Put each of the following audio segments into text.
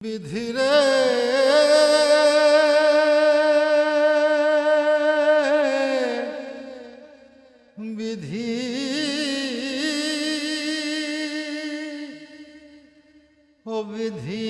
বিধিরে। বিধি ও বিধি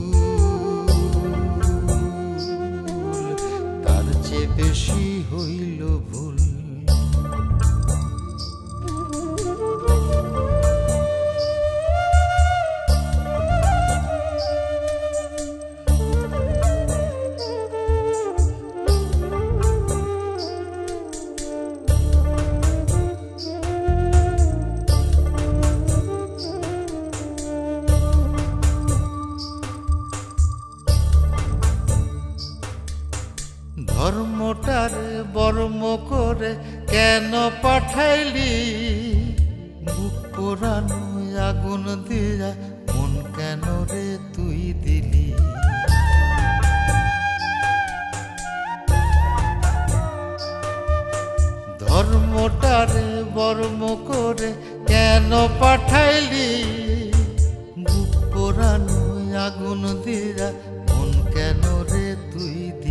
ধর্মটারে বর্ম করে কেন পাঠাইলি? বুক পোড়ানো আগুন দিয়া মন কেন রে তুই দিলি? ধর্মটারে বর্ম করে কেন পাঠাইলি? বুক পোড়ানো আগুন দিয়া মন কেন রে তুই দিলি?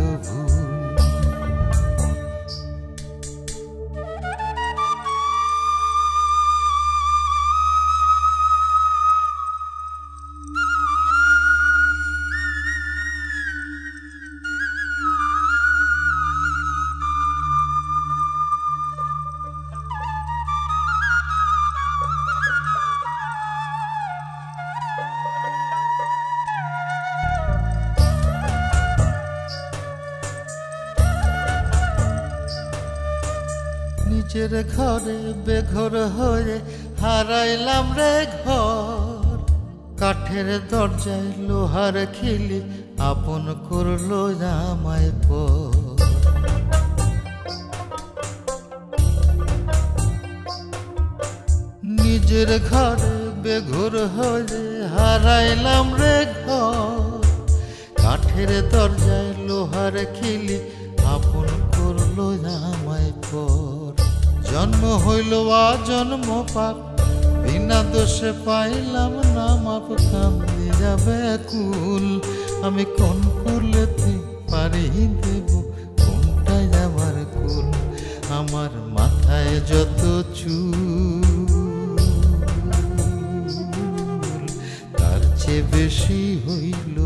নিজের ঘরে বেঘর হয়ে হারাইলাম রে ঘর। কাঠের দরজায় লোহার খিলি আপন করল আমায় পর। নিজের ঘরে বেঘর হয়ে হারাইলাম রে ঘর। কাঠের দরজায় লোহার খিলি আপন করল আমায় পর। জন্ম হইল, আ জন্ম পাপ বিনা দোষে পাইলাম না, মাপ কান্দি যাবে কুল। আমি কোন কুলেতে পারি দেব? কোনটাই আমার কুল? আমার মাথায় যত চুল, তার চেয়ে বেশি হইল